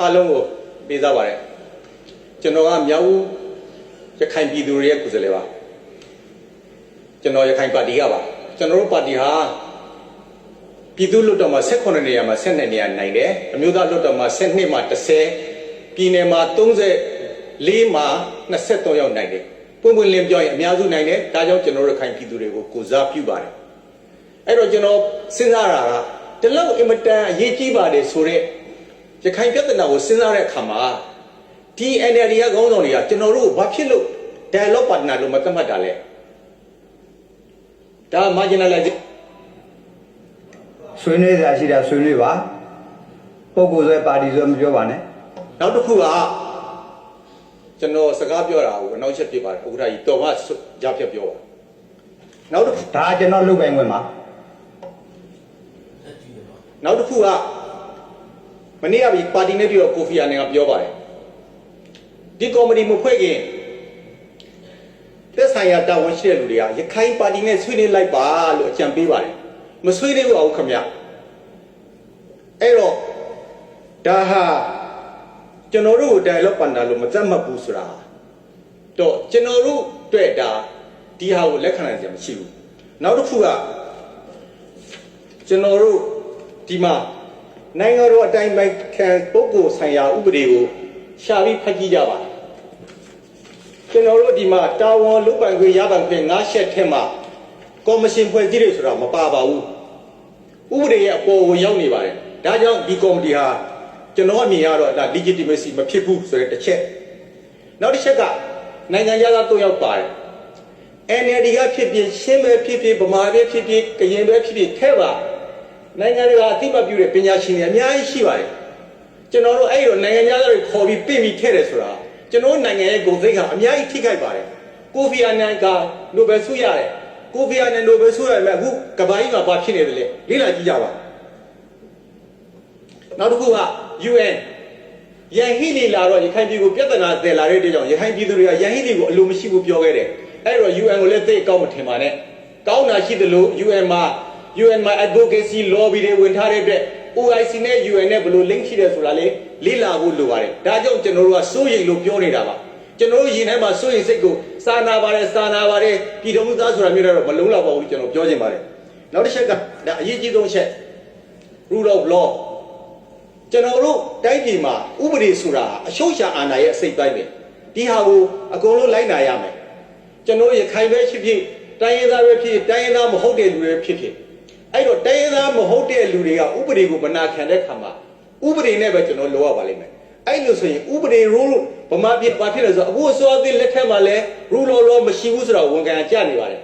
အားလုံးကိုပေးစားပါတယ်ကျွန်တော်ကမြောက်ဦးရခိုင်ပြည်သူတွေရဲ့ကိုယ်စားလှယ်ပါကျွန်တော်ရခိုင်ပါတီကပါကျွန်တော်တို့ပါတီဟာပြည်သူ့လွှတ်တော်မှာ18နေရာမှာ12နေရာနိုင်တယ်အမျိုးသားလွှတ်တော်မှာ12မှာ30ပြည်နယ်မှာ34မှာ23ရောက်နိုင်တယ်ပွင့်ပွင့်လင်းပြောရင်အများစုနိုင်တယ်ဒါကြောင့်ကျွန်တော်တို့ရခိုင်ပြည်သူတွေကိုကိုစားပြုပါတယ်အဲ့တော့ကျွန်တော်စဉ်းစားတာကဒီလောက်အင်မတန်အရေးကြီးပါတယ်ဆိုတော့ ရခိုင်ပြည်ထနာကိုစဉ်းစားတဲ့အခါမှာဒီ NLD ကခေါင်းဆောင်တွေကကျွန်တော်တို့ဘာဖြစ်လို့ dialogue partner လို့မသတ်မှတ်တာလဲဒါ marginalization ဆွေးနွေးစရာရှိတာဆွေးနွေးပါပုဂ္ဂိုလ်ဆွဲပါတီဆွဲမပြောပါနဲ့နောက်တစ်ခုကကျွန်တော်စကားပြောတာကိုအနောက်ချက်ပြပါတယ်ဥက္ကဋ္ဌကြီးတော်မရဖြတ်ပြောပါနောက်တစ်ခုဒါကျွန်တော်လုပ်ပိုင်ခွင့်ပါနောက်တစ်ခုက မနေ့ကပြီပါတီနဲ့ပြီးတော့ကိုဖီအာနန်ကပြောပါတယ်ဒီကော်မတီမဖွဲ့ခင်သက်ဆိုင်ရာတာဝန်ရှိတဲ့လူတွေကရခိုင်ပါတီနဲ့ဆွေးနွေးလိုက်ပါလို့အကြံပေးပါတယ်မဆွေးနွေးဘူးအောင်ခင်ဗျအဲ့တော့ဒါဟာကျွန်တော်တို့ကို dialogue partner လို့မသတ်မှတ်ဘူးဆိုတာတော့ကျွန်တော်တို့တွေ့တာဒီဟာကိုလက်ခံနိုင်စရာမရှိဘူးနောက်တစ်ခုကကျွန်တော်တို့ဒီမှာ နိုင်ငံတော်အတိုင်းပိုင်းခံပုဂ္ဂိုလ်ဆိုင်ရာဥပဒေကိုရှာပြီးဖတ်ကြည့်ကြပါကျွန်တော်တို့ဒီမှာတာဝန်လုပ်ပိုင်ခွင့်ရပိုင်ခွင့်၅ချက်ထဲမှာကော်မရှင်ဖွဲ့စည်းတယ်ဆိုတာမပါပါဘူးဥပဒေရဲ့အပေါ်ကိုရောက်နေပါတယ်ဒါကြောင့်ဒီကော်မတီဟာကျွန်တော်အမြင်ရတော့ဒါ legitimacy မဖြစ်ဘူးဆိုတဲ့တစ်ချက်နောက်တစ်ချက်ကနိုင်ငံသား၃ယောက်ပါတယ် NLD ကဖြစ်ဖြစ်ရှင်းပဲဖြစ်ဖြစ်ဗမာပဲဖြစ်ဖြစ်ကရင်ပဲဖြစ်ဖြစ်ထဲပါ နိုင်ငံတကာအသိမှတ်ပြုတဲ့ပညာရှင်တွေအများကြီးရှိပါတယ်ကျွန်တော်တို့အဲ့ဒီတော့နိုင်ငံသားတွေခေါ်ပြီးပြင်ပြီးထဲတယ်ဆိုတာကျွန်တော်တို့နိုင်ငံရဲ့ဂုဏ်သိက္ခာအများကြီးထိခိုက်ပါတယ်ကိုဖီအာနန်ကနိုဘယ်ဆုရတယ်ကိုဖီအာနန်နိုဘယ်ဆုရမယ်အခုကမ္ဘာကြီးမှာဘာဖြစ်နေတယ်လဲလေ့လာကြည့်ကြပါနောက်တစ်ခုက UN ရန်ဟီလီလာတော့ရခိုင်ပြည်ကိုပြဿနာတယ်လာတဲ့အတွက်ကြောင့်ရခိုင်ပြည်သူတွေကရန်ဟီလီကိုအလိုမရှိဘူးပြောခဲ့တယ်အဲ့တော့ UN ကိုလည်းသိအကောင်းမထင်ပါနဲ့ကောင်းတာရှိသလို UN မှာ UN မှာ advocacy lobby တွေဝင်ထားတဲ့အတွက် OIC နဲ့ UN နဲ့ဘယ်လို link ရှိတယ်ဆိုတာလေလေ့လာဖို့လိုပါတယ်ဒါကြောင့်ကျွန်တော်တို့ကစိုးရိမ်လို့ပြောနေတာပါကျွန်တော်တို့ရင်ထဲမှာစိုးရိမ်စိတ်ကိုစာနာပါတယ်စာနာပါတယ်ပြည်တော်မှုသားဆိုတာမျိုးတော့မလုံးလောက်ပါဘူးကျွန်တော်ပြောချင်ပါတယ်နောက်တစ်ချက်ကဒါအရေးကြီးဆုံးချက် rule of law ကျွန်တော်တို့တိုင်းပြည်မှာဥပဒေဆိုတာအရှုံးရှာအာဏာရဲ့အစိတ်ပိုင်းပဲဒီဟာကိုအကုန်လုံးလိုက်နာရမယ်ကျွန်တော်ရခိုင်ပဲဖြစ်ဖြစ်တိုင်းရင်းသားပဲဖြစ်ဖြစ်တိုင်းရင်းသားမဟုတ်တဲ့လူတွေဖြစ်ဖြစ် အဲ့တော့တိုင်းရင်းသားမဟုတ်တဲ့လူတွေကဥပဒေကိုမနာခံတဲ့ခါမှာဥပဒေနဲ့ပဲကျွန်တော်လိုရပါလိမ့်မယ်အဲ့လိုဆိုရင်ဥပဒေ rule ဗမာပြည်ဘာဖြစ်လဲဆိုတော့အခုအစိုးရသစ်လက်ထက်မှာလဲ rule of law မရှိဘူးဆိုတော့ဝန်ခံကြနေပါတယ်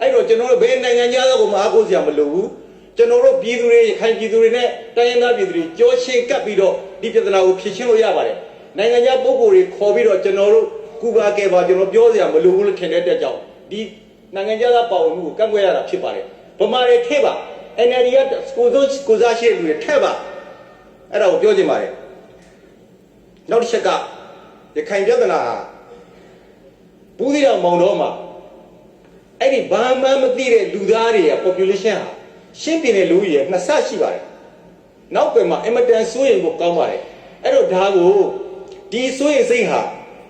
အဲ့တော့ကျွန်တော်တို့ဘယ်နိုင်ငံသားကိုမှအားကိုးစရာမလိုဘူးကျွန်တော်တို့ပြည်သူတွေရခိုင်ပြည်သူတွေနဲ့တိုင်းရင်းသားပြည်သူတွေကြောချင်းကပ်ပြီးတော့ဒီပြဿနာကိုဖြေရှင်းလို့ရပါတယ်နိုင်ငံခြားပုဂ္ဂိုလ်တွေခေါ်ပြီးတော့ကျွန်တော်တို့ကုပါကဲပါကျွန်တော်ပြောစရာမလိုဘူးလို့ထင်တဲ့အတွက်ကြောင့်ဒီနိုင်ငံခြားသားပါဝင်မှုကိုကန့်ကွက်ရတာဖြစ်ပါတယ် ဗမာတွေထဲပါ NLD ကကိုစိုးကိုစားရှိတဲ့လူတွေထဲပါအဲ့ဒါကိုပြောချင်ပါတယ်နောက်တစ်ချက်ကရခိုင်ပြဿနာဟာဘူးသီးတော်မောင်တော်မှာအဲ့ဒီဘာမှမသိတဲ့လူသားတွေရဲ့ population ဟာရှင်းပြနေတဲ့လူကြီးရဲ့နှစ်ဆရှိပါတယ်။နောက်ပြန်မှာအင်မတန်စိုးရိမ်ဖို့ကောင်းပါတယ်။အဲ့တော့ဒါကိုဒီစိုးရိမ်စိတ်ဟာ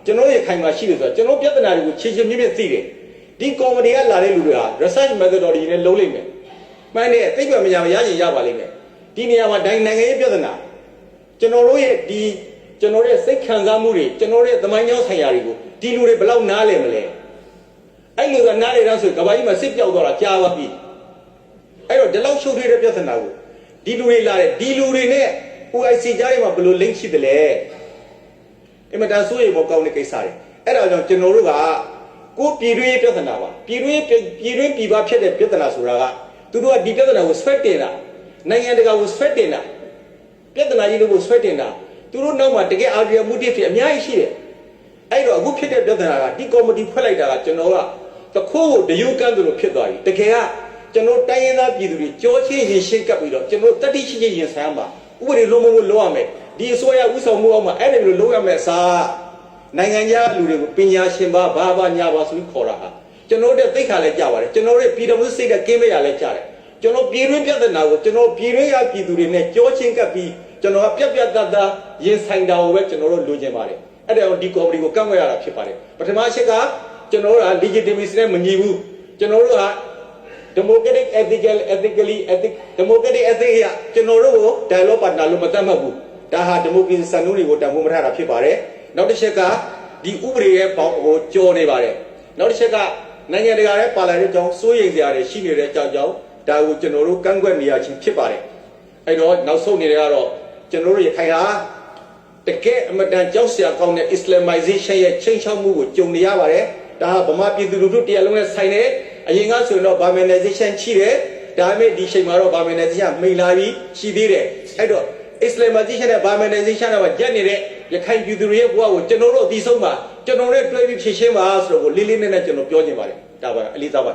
ကျွန်တော်ရဲ့ခိုင်မှာရှိတယ်ဆိုတော့ကျွန်တော်ပြဿနာတွေကိုချင်းချင်းမြင့်မြင့်သိတယ်။ ဒီ comedy ကလာတဲ့လူတွေဟာ research methodology နဲ့လုံးလိမ့်မယ်။မှန်တယ်သိပ္ပံပညာမရရင်ရပါလိမ့်မယ်။ဒီနေရာမှာဒိုင်နိုင်ငံရေးပြဿနာကျွန်တော်တို့ရဲ့ဒီကျွန်တော်ရဲ့စိတ်ခံစားမှုတွေကျွန်တော်ရဲ့သမိုင်းကြောင်းဆိုင်ရာတွေကိုဒီလူတွေဘယ်လောက်နားလည်မလဲ။အဲ့လိုကနားလေတော့ဆိုကဘာကြီးမှာစစ်ပြောက်သွားတာကြားပါပြီအဲ့တော့ဒီလောက်ရှုပ်ထွေးတဲ့ပြဿနာကိုဒီလူတွေလာတဲ့ဒီလူတွေနဲ့ OIC ကြားထဲမှာဘယ်လို link ရှိသလဲအင်မတန်စိုးရိမ်ဖို့ကောင်းတဲ့ကိစ္စတွေအဲ့ဒါကြောင့်ကျွန်တော်တို့က ကိုယ်ပြည်တွင်းရေးပြဿနာပါပြည်တွင်းပြည်တွင်းပြည်ပဖြစ်တဲ့ပြဿနာဆိုတာကသူတို့ကဒီပြဿနာကိုဆွဲတင်တာနိုင်ငံတကာကိုဆွဲတင်တာပြဿနာကြီးတွေကိုဆွဲတင်တာသူတို့နောက်မှာတကယ်အာရီယာမူတစ်ဖြစ်အများကြီးရှိတယ်အဲ့တော့အခုဖြစ်တဲ့ပြဿနာကဒီကော်မတီဖွဲ့လိုက်တာကကျွန်တော်ကတခိုးကိုတယူကန်းသူလိုဖြစ်သွားပြီတကယ်ကကျွန်တော်တိုင်းရင်းသားပြည်သူတွေကြောချင်းရင်ရှင်းကပ်ပြီးတော့ကျွန်တော်တတိရှိချင်းရင်ဆိုင်ရမှာဥပဒေလုံးမလို့လုံးရမယ်ဒီအစိုးရဥဆောင်မှုအောက်မှာအဲ့ဒီလိုလုံးရမယ်အစား နိုင်ငံခြားလူတွေကိုပညာရှင်ပါဘာဘာညာပါဆိုပြီးခေါ်တာဟာကျွန်တော်တို့သိခါလဲကြပါတယ်ကျွန်တော်တို့ပြည်တော်မှုစိတ်ကကင်းမဲ့ရလဲကြတယ်ကျွန်တော်ပြည်တွင်းပြဿနာကိုကျွန်တော်ပြည်တွင်းရပြည်သူတွေနဲ့ကြောချင်းကပ်ပြီးကျွန်တော်ကပြက်ပြက်တတ်တာရင်ဆိုင်တာကိုပဲကျွန်တော်တို့လိုချင်ပါတယ်အဲ့ဒါကြောင့်ဒီကော်မတီကိုကန့်ကွက်ရတာဖြစ်ပါတယ်ပထမအချက်ကကျွန်တော်တို့က legitimacy နဲ့မညီဘူးကျွန်တော်တို့က democratic ethical ethically ethic democratic ethic ရကျွန်တော်တို့ကို dialogue partner လို့မသတ်မှတ်ဘူးဒါဟာ democracy စံနှုန်းတွေကိုတန်ဖိုးမထားတာဖြစ်ပါတယ် နောက်တစ်ချက်ကဒီဥပဒေရဲ့ပေါင်းကိုကြော်နေပါတယ်နောက်တစ်ချက်ကနိုင်ငံတကာရဲ့ပါလာတဲ့အကြောင်းစိုးရိမ်စရာတွေရှိနေတဲ့အကြောင်းကြောင့်ဒါကိုကျွန်တော်တို့ကန့်ကွက်နေရခြင်းဖြစ်ပါတယ်အဲ့တော့နောက်ဆုံးနေတဲ့ကတော့ကျွန်တော်တို့ရခိုင်ဟာတကယ်အမတန်ကြောက်စရာကောင်းတဲ့ Islamization ရဲ့ချိန်ချောက်မှုကိုကြုံနေရပါတယ်ဒါဟာဗမာပြည်သူလူထုတရားလုံးနဲ့ဆိုင်တယ်အရင်ကဆိုရင်တော့ Burmanization ရှိတယ်ဒါပေမဲ့ဒီချိန်မှာတော့ Burmanization မိန်လာပြီးရှိသေးတယ်အဲ့တော့ Islamization နဲ့ Burmanization ကညက်နေတဲ့ ရခိုင်ပြည်သူတွေရဲ့ဘဝကိုကျွန်တော်တို့အသိဆုံးပါကျွန်တော်တို့တွဲပြီးဖြည့်ရှင်းပါဆိုတော့ကိုလေးလေးနက်နက်ကျွန်တော်ပြောချင်ပါတယ်ဒါပါအလေးစားပါ